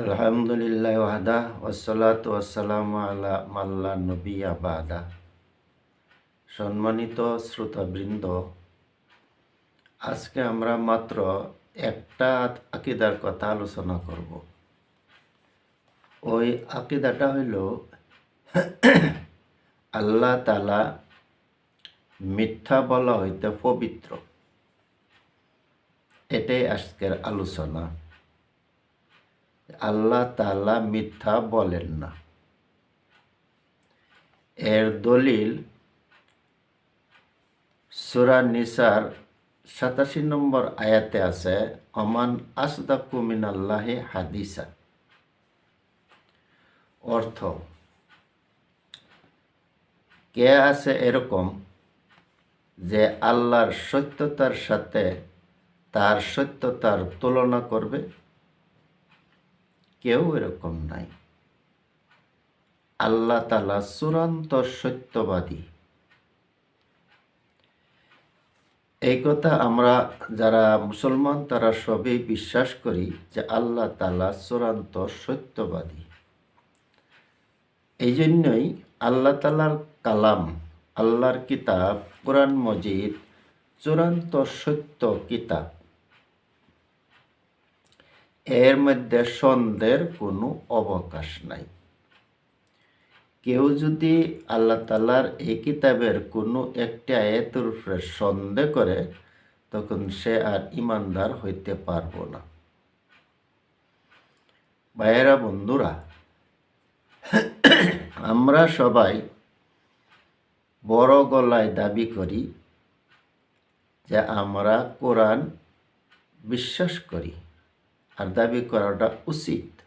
আলহামদুলিল্লাহ ওয়াদা ওসালাত ওয়াসালাম আলা মাল্লা নবী আবাদা সম্মানিত শ্রোতাবৃন্দ, আজকে আমরা মাত্র একটা আকিদার কথা আলোচনা করব। ওই আকিদাটা হইল, আল্লাহ তালা মিথ্যা বলা হইতে পবিত্র। এটাই আজকের আলোচনা। আল্লাহ তালা মিথ্যা বলেন না। এর দলিল সুরা নিসার সাতাশি নম্বর আয়াতে আছে, অমান আসদাকু মিনাল্লাহি হাদিসা অর্থ, কে আছে এরকম যে আল্লাহর সত্যতার সাথে তার সত্যতার তুলনা করবে? কেউ এরকম নাই। আল্লাহ তালা চূড়ান্ত সত্যবাদী। এই কথা আমরা যারা মুসলমান, তারা সবই বিশ্বাস করি যে আল্লাহ তালা চূড়ান্ত সত্যবাদী। এই জন্যই আল্লাহ তালার কালাম, আল্লাহর কিতাব, কোরআন মজিদ চূড়ান্ত সত্য কিতাব এর মধ্যে সন্দেহের কোনো অবকাশ নাই। কেউ যদি আল্লাহ তালার এই কিতাবের কোনো একটি আয়াতের উপরে সন্দেহ করে, তখন সে আর ইমানদার হইতে পারব না। ভাইয়েরা, বন্ধুরা, আমরা সবাই বড় গলায় দাবি করি যে আমরা কোরআন বিশ্বাস করি। আর দাবি করাটা উচিত।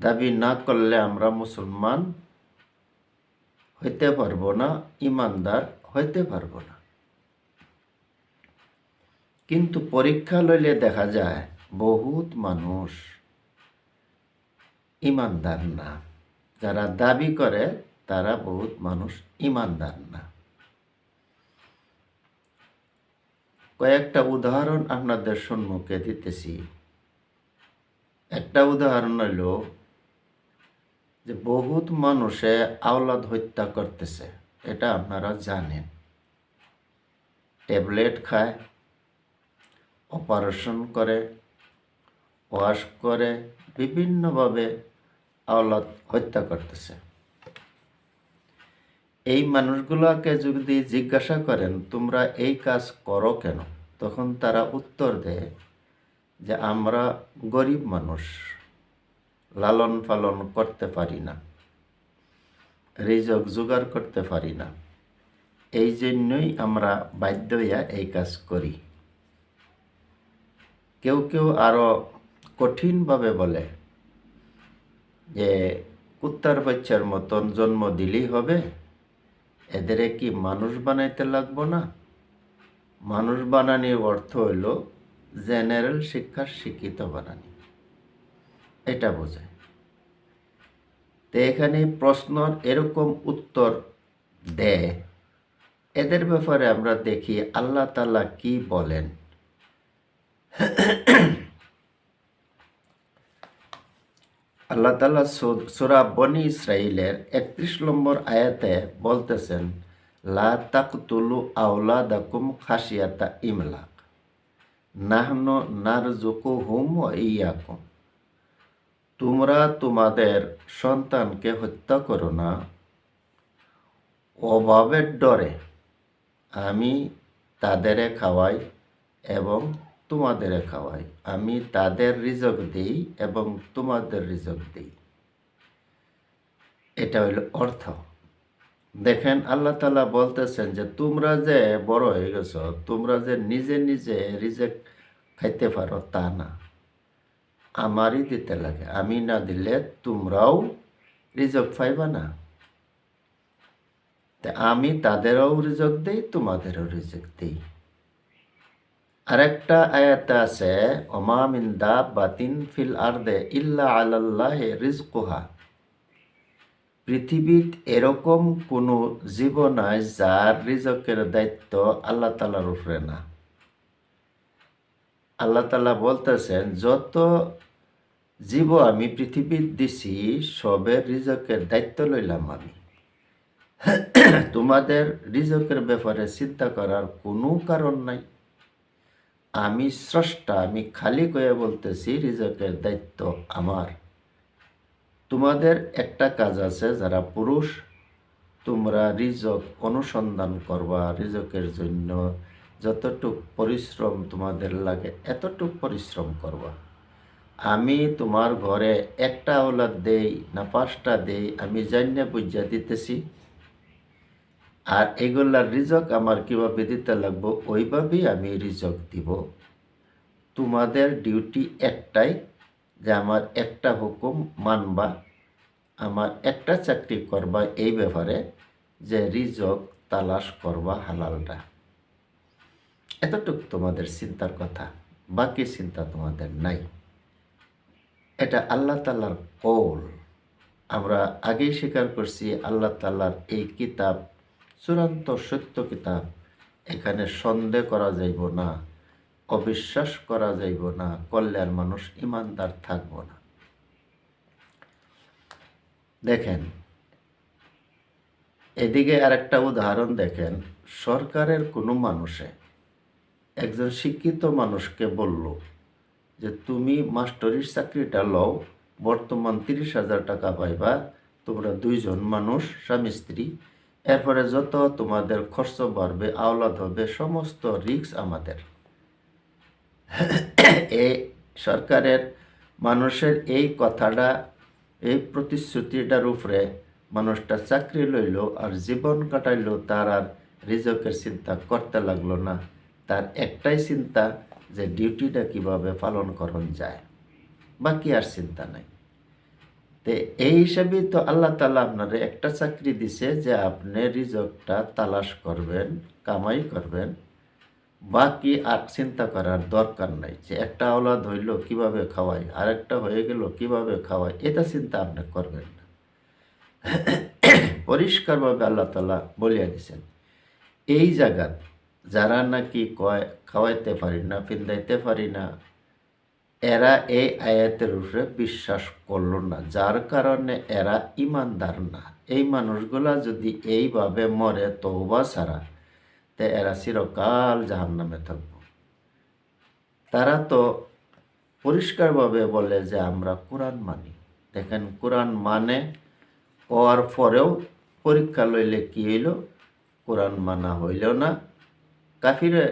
দাবি না করলে আমরা মুসলমান হইতে পারব না, ইমানদার হইতে পারব না। কিন্তু পরীক্ষা লইলে দেখা যায় বহুত মানুষ ইমানদার না। যারা দাবি করে, তারা বহুত মানুষ ইমানদার না। কয়েকটা উদাহরণ আপনাদের সম্মুখে দিতেছি। একটা উদাহরণ হইল যে বহুত মানুষে আওলাদ হত্যা করতেছে, এটা আপনারা জানেন। ট্যাবলেট খায়, অপারেশন করে, ওয়াশ করে, বিভিন্নভাবে আওলাদ হত্যা করতেছে। এই মানুষগুলোকে যদি জিজ্ঞাসা করেন, তোমরা এই কাজ করো কেন? তখন তারা উত্তর দেয় যে, আমরা গরিব মানুষ। লালন পালন করতে পারি না। রিজক জোগাড় করতে পারি না। এই জন্যই আমরা বাধ্য হইয়া এই কাজ করি। কেউ কেউ আরও কঠিনভাবে বলে যে, কুত্তার বাচ্চার মতন জন্ম দিলেই হবে এদের কি মানুষ বানাইতে লাগবো না? মানুষ বানানির অর্থ হইল জেনারেল শিক্ষার শিক্ষিত বানানি। এটা বোঝায়। তো এখানে প্রশ্ন এরকম উত্তর দেয়। এদের ব্যাপারে আমরা দেখি আল্লাহ তালা কি বলেন। আল্লাহ তালা সুরা বনি ইসরাইলের একত্রিশ নম্বর আয়াতে বলতেছেন, লা তাকতুলু আউলা দাকুম খাসিয়াতা ইমলাক। নাহন নার জুকু হুম ইয়াকুম। তোমরা তোমাদের সন্তানকে হত্যা করো না। অভাবের ডরে আমি তাদেরে খাওয়াই এবং তোমাদের খাওয়াই। আমি তাদের রিজক দিই এবং তোমাদের রিজক দিই। এটা হইল অর্থ। দেখেন, আল্লাহ তালা বলতেছেন যে, তোমরা যে বড় হয়ে গেছ, তোমরা যে নিজে নিজে রিজেক খাইতে পারো তা না। আমারই দিতে লাগে। আমি না দিলে তোমরাও রিজক পাইবা না। আমি তাদেরও রিজক দিই, তোমাদেরও রিজক দিই। আরেকটা আয়াত আছে ওমামিন দা বাতিন ফিল আর্দে ইল্লা আলাল্লাহ রিজকুহা। পৃথিবীত এরকম কোনো জীব নাই যার রিজকের দায়িত্ব আল্লাহ তালার উপরে না। আল্লাহ তালা বলতেছেন, যত জীব আমি পৃথিবীর দিছি সবের রিজকের দায়িত্ব লইলাম আমি। তোমাদের রিজকের ব্যাপারে চিন্তা করার কোনো কারণ নাই। আমি স্রষ্টা, আমি খালি কয়ে বলতেছি, রিজকের দায়িত্ব আমার। তোমাদের একটা কাজ আছে, যারা পুরুষ, তোমরা রিজক অনুসন্ধান করবা রিজকের জন্য। যতটুক পরিশ্রম তোমাদের লাগে, এতটুক পরিশ্রম করবা। আমি তোমার ঘরে একটা ওলাদ দেই, না পাঁচটা দেই, আমি জানিয়ে বুঝিয়া দিতেছি আর এগুলার রিজক আমার কীভাবে দিতে লাগবো, ওইভাবেই আমি রিজক দিব। তোমাদের ডিউটি একটাই, যে আমার একটা হুকুম মানবা, আমার একটা চাকরি করবা, এই ব্যাপারে যে রিজক তালাশ করবা হালালটা। এতটুক তোমাদের চিন্তার কথা, বাকি চিন্তা তোমাদের নাই। এটা আল্লাহ তাল্লার কৌল আমরা আগেই স্বীকার করছি, আল্লাহ তাল্লার এই কিতাব চূড়ান্ত সত্য কিতাব এখানে সন্দেহ করা যাইব না, অবিশ্বাস করা যাইব না, কল্যাণ মানুষ ইমানদার থাকব না। দেখেন, এদিকে আরেকটা উদাহরণ দেখেন, সরকারের কোনো মানুষে একজন শিক্ষিত মানুষকে বলল যে, তুমি মাস্টরির চাকরিটা লও, বর্তমান তিরিশ হাজার টাকা পাইবা, তোমরা দুইজন মানুষ, স্বামী, স্ত্রী এরপরে যত তোমাদের খরচ বাড়বে, আওলাদ হবে, সমস্ত রিক্স আমাদের। এই সরকারের মানুষের এই কথাটা, এই প্রতিশ্রুতিটার উপরে মানুষটা চাকরি লইল আর জীবন কাটাইল, তার আর রিজকের চিন্তা করতে লাগল না। তার একটাই চিন্তা যে ডিউটিটা কীভাবে পালন করন যায়। বাকি আর চিন্তা নাই। এই হিসাবে তো আল্লাহ তালা আপনারে একটা চাকরি দিছে যে আপনি রিজকটা তালাশ করবেন, কামাই করবেন। বাকি আর চিন্তা করার দরকার নাই যে একটা আওলাদ হইল কীভাবে খাওয়াই আরেকটা হয়ে গেল কীভাবে খাওয়াই এটা চিন্তা আপনি করবেন না। পরিষ্কারভাবে আল্লাহ তালা বলিয়া দিছেন, এই জায়গাত যারা নাকি কয়, খাওয়াইতে পারি না, পিন্দাইতে পারি না এরা এই আয়াতের উপরে বিশ্বাস করল না, যার কারণে এরা ইমানদার না। এই মানুষগুলা যদি এইভাবে মরে তৌবা ছাড়া, তে এরা চিরকাল জাহান নামে থাকব। তারা তো পরিষ্কারভাবে বলে যে আমরা কোরআন মানি। দেখেন, কোরআন মানে হওয়ার পরেও পরীক্ষা লইলে কি হইল? কোরআন মানা হইল না। কাফিরে,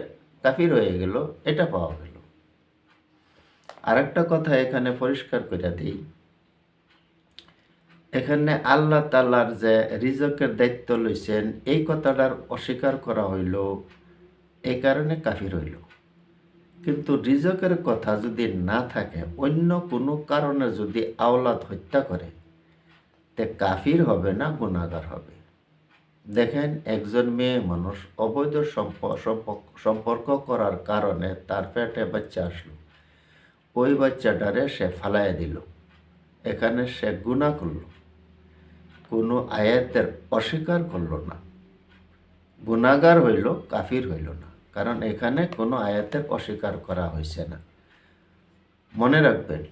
কাফির হয়ে গেল, এটা পাওয়া গেল। আরেকটা কথা এখানে পরিষ্কার করে দিই। এখানে আল্লাহ তাল্লার যে রিজকের দায়িত্ব লইছেন, এই কথাটার অস্বীকার করা হইল এই কারণে কাফির হইল। কিন্তু রিজকের কথা যদি না থাকে, অন্য কোনো কারণে যদি আওলাদ হত্যা করে, তে কাফির হবে না গুণাগার হবে। দেখেন, একজন মেয়ে মানুষ অবৈধ সম্পর্ক করার কারণে তার পেটে বাচ্চা আসলো। ওই বাচ্চাটারে সে ফালাইয়া দিল। এখানে সে গুণা করল। কোনো আয়াতের অস্বীকার করল না। গুণাগার হইল, কাফির হইল না। কারণ এখানে কোনো আয়াতের অস্বীকার করা হয়েছে না। মনে রাখবেন,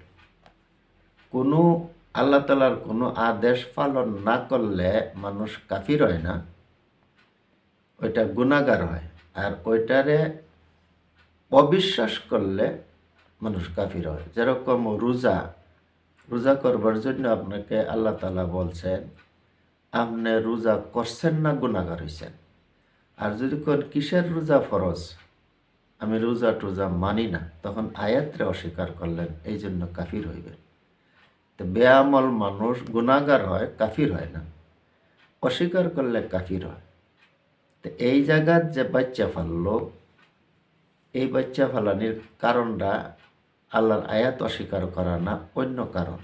কোনো আল্লাহ তালার কোনো আদেশ পালন না করলে মানুষ কাফির হয় না। ওইটা গুণাগার হয়। আর ওইটারে অবিশ্বাস করলে মানুষ কাফির হয়। যেরকম রোজা রোজা করবার জন্য আপনাকে আল্লাহ তালা বলছেন, আপনি রোজা করছেন না গুণাগার হয়েছেন আর যদি কোন কিসের রোজা ফরজ? আমি রোজা টোজা মানি না। তখন আয়াত্রে অস্বীকার করলেন এই জন্য কাফির হইবেন তো বেআমল মানুষ গুণাগার হয়, কাফির হয় না। অস্বীকার করলে কাফির হয়। তো এই জায়গার যে বাচ্চা ফাললো, এই বাচ্চা ফালানির কারণটা আল্লাহর আয়াত অস্বীকার করা না অন্য কারণ।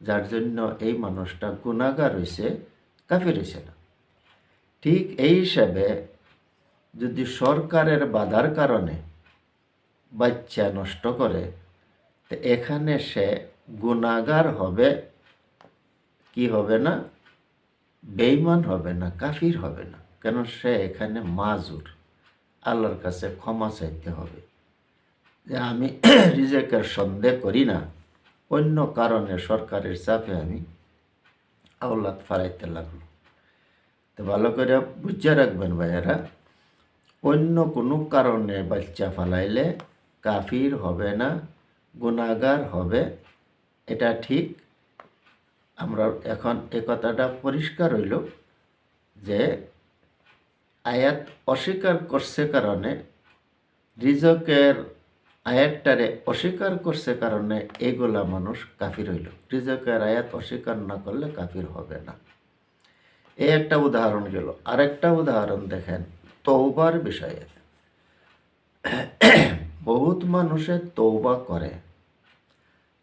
যার জন্য এই মানুষটা গুণাগার হয়েছে কাফির হয়েছে না। ঠিক এই হিসাবে যদি সরকারের বাধার কারণে বাচ্চা নষ্ট করে, তো এখানে সে গুণাগার হবে, কি হবে না? বেইমান হবে না, কাফির হবে না। কেন? সে এখানে মাজুর। আল্লাহর কাছে ক্ষমা চাইতে হবে। যে আমি রিজেকের সন্দেহ করি না। অন্য কারণে সরকারের চাপে আমি আওলাদ ফারাইতে লাগল। তো ভালো করে বুঝে রাখবেন ভাইয়েরা, অন্য কোনো কারণে বাচ্চা ফালাইলে কাফির হবে না গুণাগার হবে, এটা ঠিক। আমরা এখন এ কথাটা পরিষ্কার হইল যে আয়াত অস্বীকার করছে কারণে রিজকের আয়াতটারে অস্বীকার করছে কারণে এগুলা মানুষ কাফির হইল। রিজকের আয়াত অস্বীকার না করলে কাফির হবে না। এই একটা উদাহরণ গেল। আরেকটা উদাহরণ দেখেন তৌবার বিষয়ে। বহুত মানুষে তৌবা করে।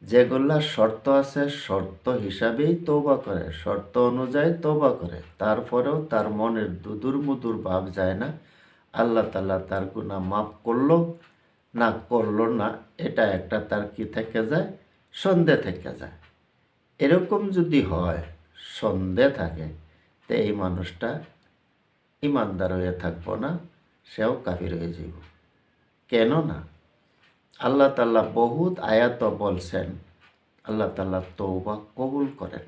যেগুলা শর্ত আছে, শর্ত হিসাবেই তৌবা করে, শর্ত অনুযায়ী তৌবা করে। তারপরেও তার মনের দুদুর মুদুর ভাব যায় না। আল্লাহ তাল্লাহ তার গুণা মাফ করল না করল না, এটা একটা তার কি থেকে যায়? সন্দেহ থেকে যায়। এরকম যদি হয় সন্দেহ থাকে, তো এই মানুষটা ইমানদার হয়ে থাকব না, সেও কাফির হয়ে যাব কেন না? আল্লাহ তাল্লাহ বহুত আয়াত বলছেন, আল্লাহ তাল্লাহ তৌবা কবুল করেন।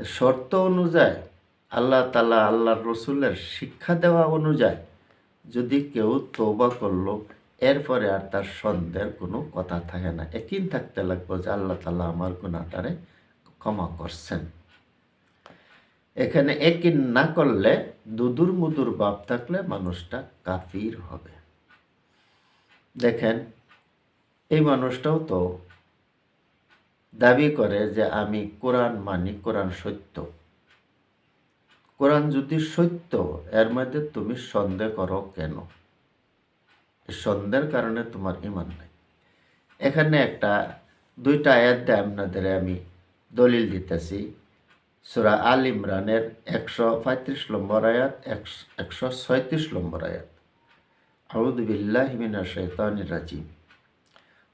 শর্ত অনুযায়ী, আল্লাহ তাল্লাহ আল্লাহর রসুলের শিক্ষা দেওয়া অনুযায়ী যদি কেউ তৌবা করল, এরপরে আর তার সন্দেহের কোনো কথা থাকে না। একই থাকতে লাগবে যে আল্লাহ তাল্লাহ আমার গুণাটারে ক্ষমা করছেন। এখানে একই না করলে দুদুর মুদুর ভাব থাকলে মানুষটা কাফির হবে। দেখেন, এই মানুষটাও তো দাবি করে যে আমি কোরআন মানি, কোরআন সত্য। কোরআন যদি সত্য, এর মধ্যে তুমি সন্দেহ করো কেন? সন্দেহের কারণে তোমার ইমান নাই। এখানে একটা, দুইটা আয়াত আপনাদের আমি দলিল দিতেছি। সুরা আল ইমরানের একশো পঁয়ত্রিশ নম্বর আয়াত, একশো ছয়ত্রিশ নম্বর আয়াত। আউদ বিল্লাহ মিনা রাজিম।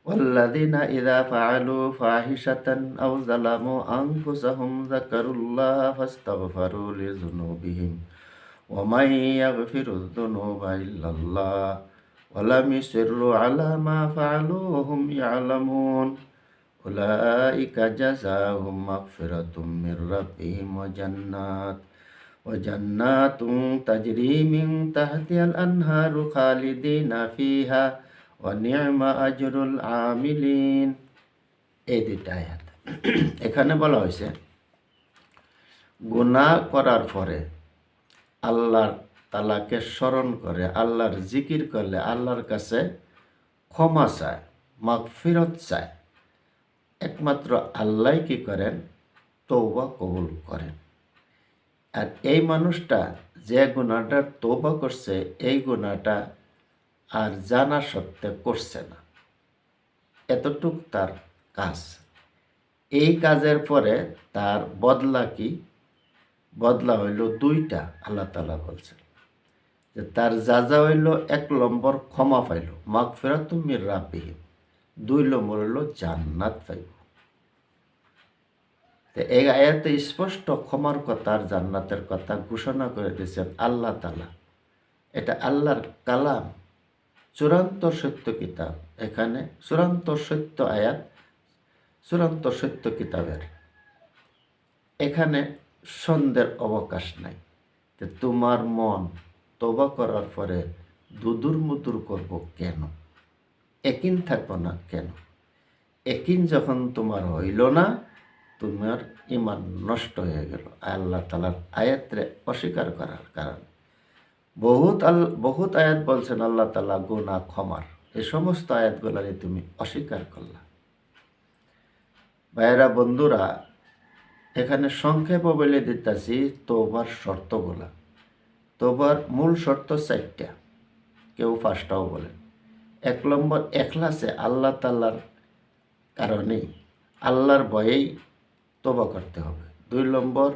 والذين إذا فعلوا فاحشة أو ظلموا أنفسهم ذكروا الله فاستغفروا لذنوبهم ومن يغفر الذنوب إلا الله ولم يصروا على ما فعلوا وهم يعلمون أولئك جزاهم مغفرة من ربهم وجنات وجنات تجري من تحتها الأنهار خالدين فيها ও আমিলিন। এই দুইটা আয়াত। এখানে বলা হয়েছে গুণা করার পরে আল্লাহর তালাকে স্মরণ করে, আল্লাহর জিকির করলে আল্লাহর কাছে ক্ষমা চায়, মাগফিরত চায়। একমাত্র আল্লাহ কি করেন? তৌবা কবুল করেন। আর এই মানুষটা যে গুণাটা তৌবা করছে, এই গুণাটা আর জানা সত্ত্বে করছে না। এতটুক তার কাজ। এই কাজের পরে তার বদলা কি? বদলা হইল দুইটা, আল্লাহ তালা বলছেন। যে তার যা যা হইল এক নম্বর ক্ষমা পাইল মাগ ফেরা তুমি রাপিহীন দুই নম্বর হইল জান্নাত পাইব। তো এই আয়াতে স্পষ্ট ক্ষমার কথা আর জান্নাতের কথা ঘোষণা করে দিয়েছেন আল্লাহ তালা এটা আল্লাহর কালাম। চূড়ান্ত সত্য কিতাব। এখানে চূড়ান্ত সত্য আয়াত, চূড়ান্ত সত্য কিতাবের। এখানে সন্দেহের অবকাশ নাই। তোমার মন তবা করার পরে দুদুর মুদুর করব কেন? একিন থাকব না কেন? একিন যখন তোমার হইল না, তোমার ইমান নষ্ট হয়ে গেল। আল্লাহ তালার আয়াতরে অস্বীকার করার কারণে। বহুত আল, বহুত আয়াত বলছেন, আল্লাহ তালা গুনা ক্ষমার। এ সমস্ত আয়াতগুলারে তুমি অস্বীকার করলা। ভাইয়েরা, বন্ধুরা, এখানে সংক্ষেপ বলে দিতেছি তোবার শর্তগুলা। তোবার মূল শর্ত চারটা। কেউ পাঁচটাও বলেন এক নম্বর, এখলাসে আল্লাহ তাল্লার কারণেই, আল্লাহর ভয়েই তোবা করতে হবে। দুই নম্বর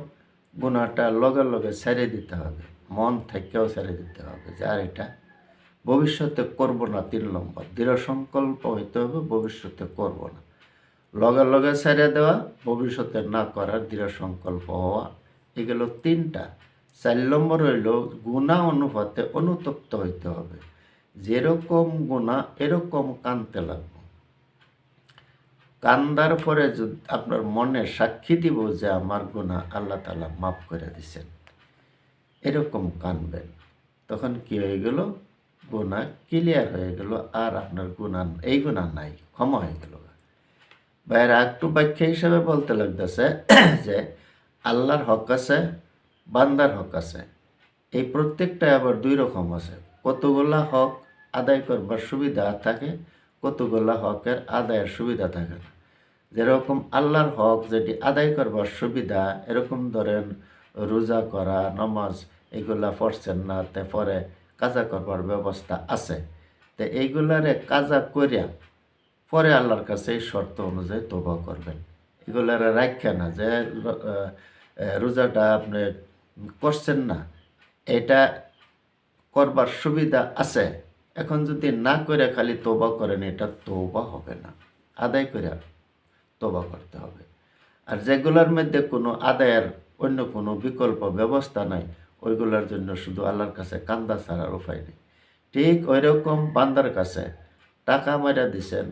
গুণাটা লগে লগে ছেড়ে দিতে হবে। মন থেকেও ছেড়ে দিতে হবে যে আর এটা ভবিষ্যতে করব না তিন নম্বর। দৃঢ় সংকল্প হইতে হবে, ভবিষ্যতে করব না। লগে লগে ছেড়ে দেওয়া, ভবিষ্যতে না করার দৃঢ় সংকল্প হওয়া, এগুলো তিনটা। চার নম্বর হইল, গুণা অনুপাতে অনুতপ্ত হইতে হবে। যেরকম গুণা, এরকম কানতে লাগবে। কান্দার পরে আপনার মনে সাক্ষী দিব যে আমার গুণা আল্লাহ তালা মাফ করে দিছেন। এরকম কানবেন তখন কি হয়ে গেল? গুণা ক্লিয়ার হয়ে গেল, আর আপনার গুণা, এই গুণা নাই, ক্ষমা হয়ে গেল। বাইরে একটু ব্যাখ্যা হিসাবে বলতে লাগতেছে যে আল্লাহর হক আছে, বান্দার হক আছে। এই প্রত্যেকটা আবার দুই রকম আছে। কতগুলা হক আদায় করবার সুবিধা থাকে, কতগুলা হকের আদায়ের সুবিধা থাকে না। যেরকম আল্লাহর হক যেটি আদায় করবার সুবিধা, এরকম ধরেন রোজা করা, নমাজ, এগুলা পড়ছেন না, তে পরে কাজা করবার ব্যবস্থা আছে। তো এইগুলারে কাজা করিয়া পরে আল্লাহর কাছে এই শর্ত অনুযায়ী তোবা করবেন। এগুলারে রাখা না যে রোজাটা আপনি করছেন না, এটা করবার সুবিধা আছে। এখন যদি না করে খালি তোবা করেন, এটা তোবা হবে না। আদায় করে তোবা করতে হবে। আর যেগুলোর মধ্যে কোনো আদায়ের অন্য কোনো বিকল্প ব্যবস্থা নাই। ওইগুলোর জন্য শুধু আল্লাহর কাছে কান্দা ছাড়ার উপায় নেই। ঠিক ওই রকম বান্দার কাছে টাকা মারা দিছেন,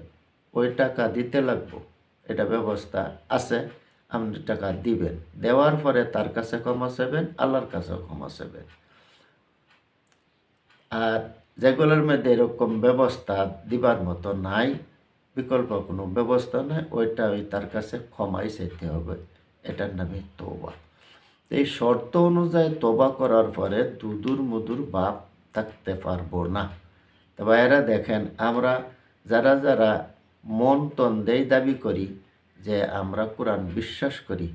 ওই টাকা দিতে লাগবো। এটা ব্যবস্থা আছে, আপনি টাকা দিবেন। দেওয়ার পরে তার কাছে ক্ষমা চাইবেন, আল্লাহর কাছেও ক্ষমা চাইবেন। আর যেগুলোর মধ্যে এরকম ব্যবস্থা দিবার মতো নাই, বিকল্প কোনো ব্যবস্থা নাই ওইটা ওই তার কাছে ক্ষমাই চাইতে হবে। এটার নামে তোবা এই শর্ত অনুযায়ী তবা করার পরে দুদুর মুদুর বাপ থাকতে পারব না। তবে এরা দেখেন, আমরা যারা যারা মন তন্দেই দাবি করি যে আমরা কোরআন বিশ্বাস করি,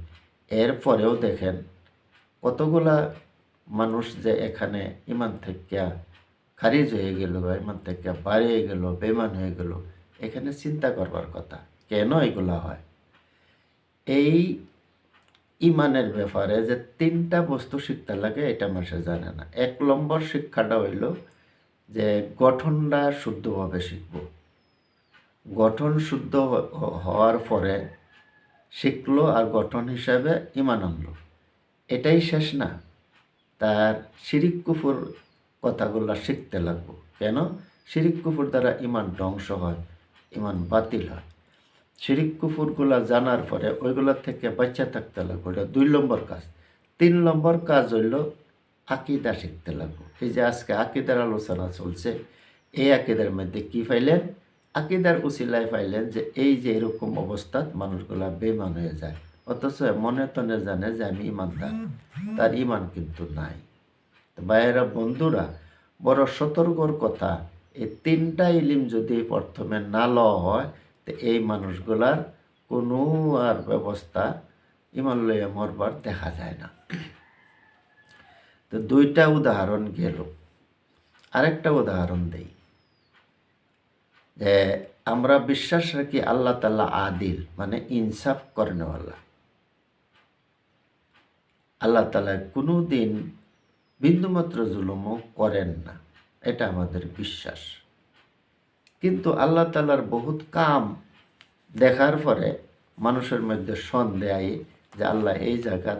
এরপরেও দেখেন কতগুলা মানুষ যে এখানে ইমান থেকে খারিজ হয়ে গেল বা ইমান থেকে বাড়িয়ে গেল বেমান হয়ে গেল, এখানে চিন্তা করবার কথা। কেন এগুলা হয়? এই ইমানের ব্যাপারে যে তিনটা বস্তু শিখতে লাগে, এটা মানুষে জানে না। এক নম্বর শিক্ষাটা হইল যে গঠনটা শুদ্ধভাবে শিখব। গঠন শুদ্ধ হওয়ার পরে শিখলো আর গঠন হিসাবে ইমান আনলো। এটাই শেষ না। তার শিরিক কুফুর কথাগুলো শিখতে লাগবো। কেন? শিরিক কুফুর দ্বারা ইমান ধ্বংস হয়, ইমান বাতিল হয়। শিরিক কুফুরগুলা জানার পরে ওইগুলোর থেকে বাচ্চা থাকতে লাগবো। এটা দুই নম্বর কাজ। তিন নম্বর কাজ হইল আকিদা শিখতে লাগবো। এই যে আজকে আকিদার আলোচনা চলছে, এই আকিদার মধ্যে কি পাইলেন? আকিদার উসিলায় পাইলেন যে এই যে এরকম অবস্থাত মানুষগুলা বেমান হয়ে যায়। অথচ মনে তনে জানে যে আমি ইমানদার তার ইমান কিন্তু নাই। ভাইয়েরা, বন্ধুরা, বড় সতর্কর কথা, এই তিনটা ইলিম যদি প্রথমে না লওয়া হয় তো এই মানুষগুলার কোনো আর ব্যবস্থা ইমান লইয়া মরবার দেখা যায় না। তো দুইটা উদাহরণ গেল। আরেকটা উদাহরণ দেই। যে আমরা বিশ্বাস রাখি আল্লাহ তাল্লাহ আদিল মানে ইনসাফ করেনওয়ালা। আল্লাহ তালা কোনো দিন বিন্দুমাত্র জুলুমও করেন না। এটা আমাদের বিশ্বাস। কিন্তু আল্লাহ তালার বহুত কাম দেখার পরে মানুষের মধ্যে সন্দেহ যে আল্লাহ এই জায়গা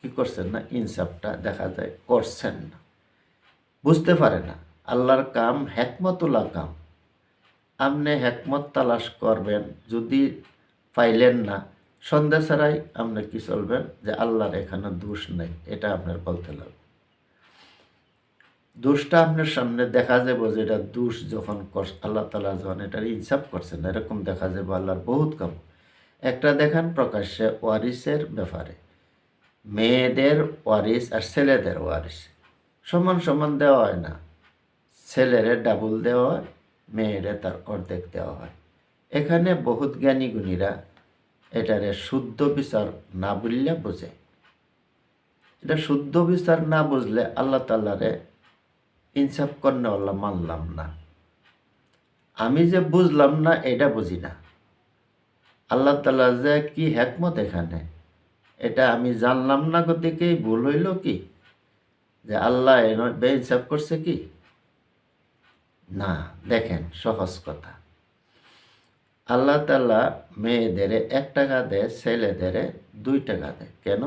কি করছেন না, ইনসাফটা দেখা যায়, করছেন না। বুঝতে পারে না, আল্লাহর কাম হেকমতুল্লাহ কাম। আপনি হেকমত তালাশ করবেন, যদি পাইলেন না, সন্দেহ ছাড়াই আপনি কি চলবেন? যে আল্লাহর এখানে দোষ নেই, এটা আপনার বলতে লাগবে। দোষটা আপনার সামনে দেখা যাব যে এটা দোষ যখন আল্লাহ তালা যখন এটার ইনসাফ করছেন, এরকম দেখা যাবে আল্লাহর বহুত কাম। একটা দেখান প্রকাশ্যে ওয়ারিসের ব্যাপারে। মেয়েদের ওয়ারিস আর ছেলেদের ওয়ারিস। সমান সমান দেওয়া হয় না। ছেলেরে ডাবল দেওয়া হয়, মেয়েরে তার অর্ধেক দেওয়া হয়। এখানে বহুত জ্ঞানী গুণীরা এটারে শুদ্ধ বিচার না বললে বোঝে। এটা শুদ্ধ বিচার না বুঝলে আল্লাহ তাল্লারে ইনসাফ কর্নেওয়াল্লা মানলাম না। আমি যে বুঝলাম না, এটা বুঝি না। আল্লাহ তাল্লাহ যে কি হেকমত এখানে? এটা আমি জানলাম না গতিকেই ভুল হইল কি? যে আল্লাহ বে ইনসাফ করছে কি? না, দেখেন, সহজ কথা। আল্লাহ তাল্লাহ মেয়েদের এক টাকা দেয়, ছেলেদের দুই টাকা দেয়। কেন?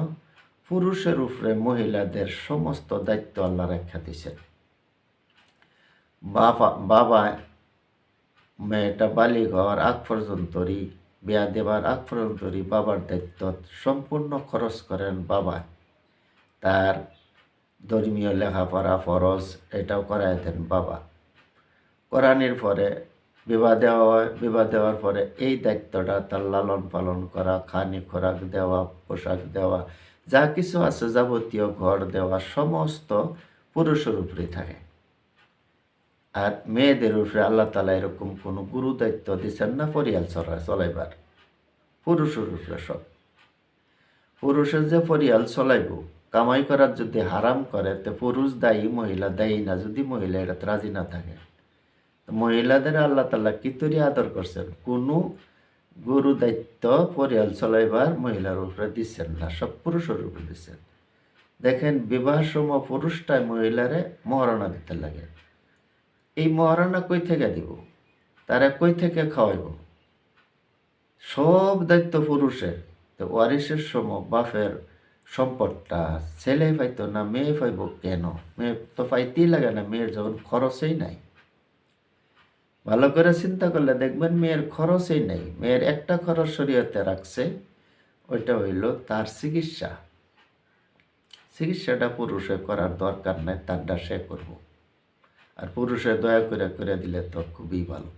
পুরুষের উপরে মহিলাদের সমস্ত দায়িত্ব আল্লাহ রেখা দিছেন বাবা মেয়েটা বালিক হওয়ার আগ পর্যন্তই বিয়া দেবার আগ পর্যন্তই বাবার দায়িত্ব সম্পূর্ণ খরচ করেন বাবা। তার ধর্মীয় লেখাপড়া ফরজ, এটাও করাই দেন বাবা। করানির পরে বিবাহ দেওয়া হয় বিবাহ দেওয়ার পরে এই দায়িত্বটা তার লালন পালন করা, খানি খোরাক দেওয়া, পোশাক দেওয়া, যা কিছু আছে যাবতীয় ঘর দেওয়া, সমস্ত পুরুষের উপরে থাকে। আর মেয়েদের উপরে আল্লাহ তালা এরকম কোনো গুরু দায়িত্ব দিচ্ছেন না পরিয়াল চলা চলাইবার। পুরুষের উপরে সব। পুরুষের যে পরিয়াল চলাইব, কামাই করার যদি হারাম করে, তো পুরুষ দায়ী, মহিলা দায়ী না, যদি মহিলা এটা রাজি না থাকে। মহিলাদের আল্লাহ তালা কি তৈরি আদর করছেন? কোনো গুরু দায়িত্ব পরিয়াল চলাইবার মহিলার উপরে দিচ্ছেন না, সব পুরুষের উপরে দিচ্ছেন দেখেন বিবাহ সময় পুরুষটাই মহিলারে মহারণা দিতে লাগে। এই মহারণা কই থেকে দিব? তারা কই থেকে খাওয়াইব? সব দায়িত্ব পুরুষের। তো ওয়ারিসের সময় বাপের সম্পদটা ছেলে পাইতো না, মেয়ে পাইব কেন? মেয়ে তো পাইতেই লাগে না, মেয়ের যখন খরচেই নাই। ভালো করে চিন্তা করলে দেখবেন মেয়ের খরচই নেই। মেয়ের একটা খরচ শরীয়তে রাখছে, ওইটা হইল তার চিকিৎসা। চিকিৎসাটা পুরুষে করার দরকার নাই, তারটা সে করব। আর পুরুষে দয়া করে করে দিলে তো খুবই ভালো।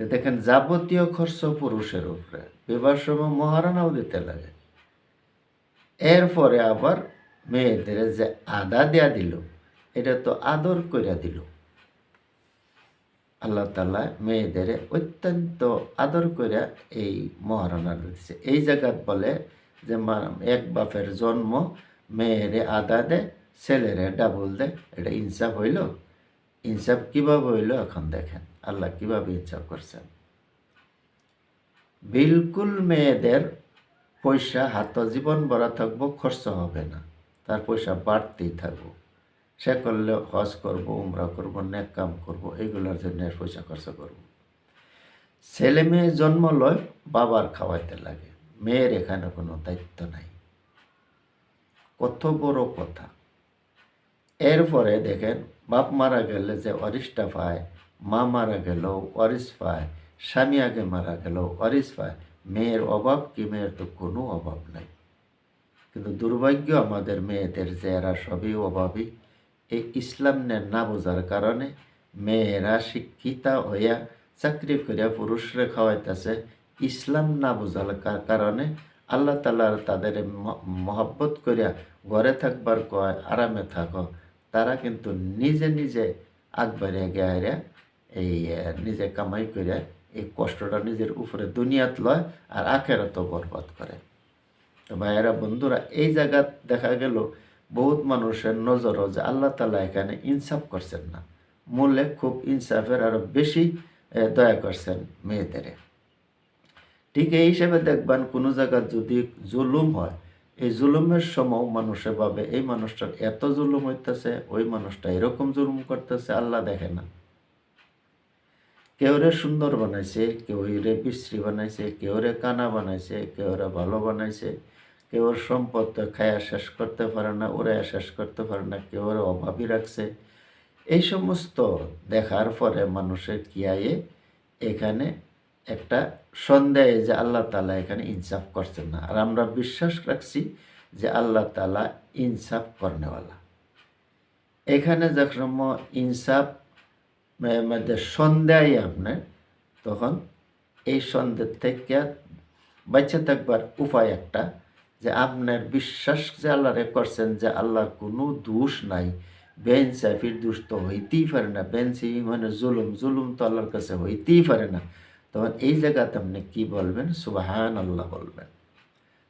দেখেন, যাবতীয় খরচ পুরুষের উপরে। বিবাহ সময় মহারানাও দিতে লাগে। এরপরে আবার মেয়েদের যে আদা দেয়া দিল, এটা তো আদর করে দিল। আল্লাহ তালা মেয়েদের অত্যন্ত আদর করে এই মহারণা দিচ্ছে এই জায়গাত বলে যে এক বাপের জন্ম মেয়েরে আদা দে ছেলেরে ডাবল দে, এটা ইনসাফ হইল। ইনসাফ কীভাবে হইল এখন দেখেন, আল্লাহ কীভাবে ইনসাফ করছেন। বিলকুল মেয়েদের পয়সা হাত জীবন ভরা থাকব, খরচ হবে না, তার পয়সা বাড়তেই থাকব। সে করলে হজ করব, উমরা করব নেক কাম করব, এগুলোর জন্য পয়সা খরচ করব। ছেলে মেয়ে জন্ম লয়, বাবার খাওয়াইতে লাগে, মেয়ের এখানে কোনো দায়িত্ব নাই। কত বড় কথা। এরপরে দেখেন, বাপ মারা গেলে যে অরিসটা পায়, মা মারা গেল অরিস পায়, স্বামী আগে মারা গেল অরিস পায়। মেয়ের অভাব কি মেয়ের তো কোনো অভাব নাই। কিন্তু দুর্ভাগ্য আমাদের মেয়েদের যে এরা সবই অভাবী। এই ইসলাম নে- বোঝার কারণে মেয়েরা শিক্ষিতা হইয়া চাকরি করিয়া পুরুষরা খাওয়াইতেছে। ইসলাম না বোঝার কারণে আল্লাহ তালার তাদের মহব্বত করিয়া ঘরে থাকবার কয়, আরামে থাকো। তারা কিন্তু নিজে নিজে আগবাড়িয়া গিয়া এই নিজে কামাই করিয়া এই কষ্টটা নিজের উপরে দুনিয়াত লয় আর আখেরাত বরবাদ করে। তো ভাইয়েরা, বন্ধুরা, এই জায়গা দেখা গেল বহুত মানুষের নজরও যে আল্লাহ তালা এখানে ইনসাফ করছেন না। মূলে খুব ইনসাফের আরও বেশি দয়া করছেন মেয়েদের। ঠিক এই হিসেবে দেখবেন কোনো জায়গায় যদি জুলুম হয় এই জুলুমের সময় মানুষে ভাবে, এই মানুষটার এত জুলুম হইতেছে, ওই মানুষটা এরকম জুলুম করতেছে, আল্লাহ দেখে না। কেউ রে সুন্দর বানাইছে কেউ রে বিশ্রী বানাইছে কেউ রে কানা বানাইছে কেউ রে ভালো বানাইছে কেউ সম্পদ খায়া শেষ করতে পারে না ওরা শেষ করতে পারে না কেউ ওর অভাবী রাখছে। এই সমস্ত দেখার পরে মানুষের কিয়ায়ে এখানে একটা সন্দেহ যে আল্লাহ তালা এখানে ইনসাফ করছেন না। আর আমরা বিশ্বাস রাখছি যে আল্লাহ তালা ইনসাফ করনেওয়ালা। এখানে যখন ইনসাফ মধ্যে সন্দেহই আপনার তখন এই সন্দেহ থেকে বাচ্চা থাকবার উপায় একটা, যে আপনার বিশ্বাস যে আল্লাহরে করছেন যে আল্লাহর কোনো দোষ নাই। বেনসাফির দোষ তো হইতেই পারে না। বেনসি মানে জুলুম জুলুম তো আল্লাহর কাছে হইতেই পারে না। তখন এই জায়গাতে আপনি কি বলবেন? সুবাহান আল্লাহ বলবেন।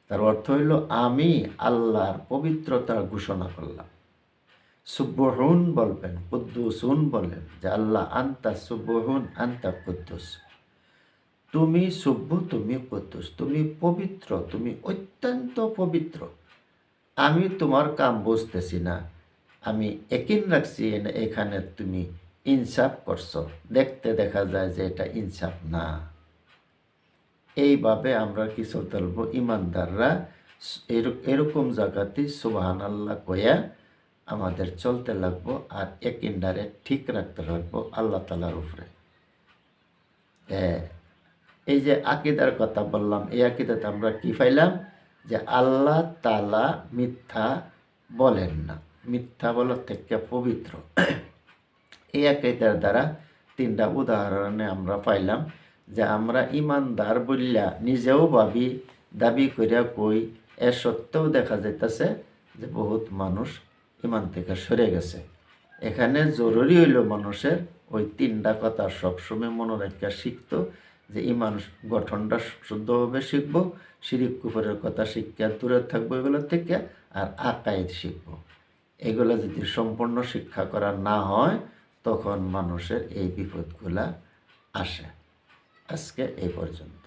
তার অর্থ হইল, আমি আল্লাহর পবিত্রতার ঘোষণা করলাম। সুব্বহুন বলবেন, কুদ্দুসুন বলেন যে, আল্লাহ আন্তা সুব্বহুন আন্তা কুদ্দুস। তুমি সুব্ব, তুমি কুদ্দুস। তুমি পবিত্র, তুমি অত্যন্ত পবিত্র। আমি তোমার কাম বুঝতেছি না। আমি একিন রাখছি, এখানে তুমি ইনসাফ করছ। দেখতে দেখা যায় যে এটা ইনসাফ না। এইভাবে আমরা কিছু বলব ইমানদাররা এরকম জায়গাতেই সুবাহান আল্লাহ কয়া আমাদের চলতে লাগবো আর একিনডারে ঠিক রাখতে লাগবো আল্লাহ তালার উপরে। এই যে আকিদার কথা বললাম, এই আকিদাতে আমরা কি পাইলাম? যে আল্লাহ তালা মিথ্যা বলেন না। মিথ্যা বলার থেকে পবিত্র। এই আকিদার দ্বারা তিনটা উদাহরণে আমরা পাইলাম যে আমরা ইমানদার বললা নিজেও ভাবি, দাবি করিয়া কই, এ সত্ত্বেও দেখা যাইতেছে যে বহুত মানুষ ইমান থেকে সরে গেছে। এখানে জরুরি হইল মানুষের ওই তিনটা কথা সবসময় মনে রাখা শিখতো যে ইমান গঠনটা শুদ্ধভাবে শিখব, শিরিক কুফরের কথা শিক্ষা দূরে থাকব এগুলো থেকে আর আকাইদ শিখব। এগুলো যদি সম্পূর্ণ শিক্ষা করা না হয় তখন মানুষের এই বিপদগুলা আসে। আজকে এই পর্যন্ত।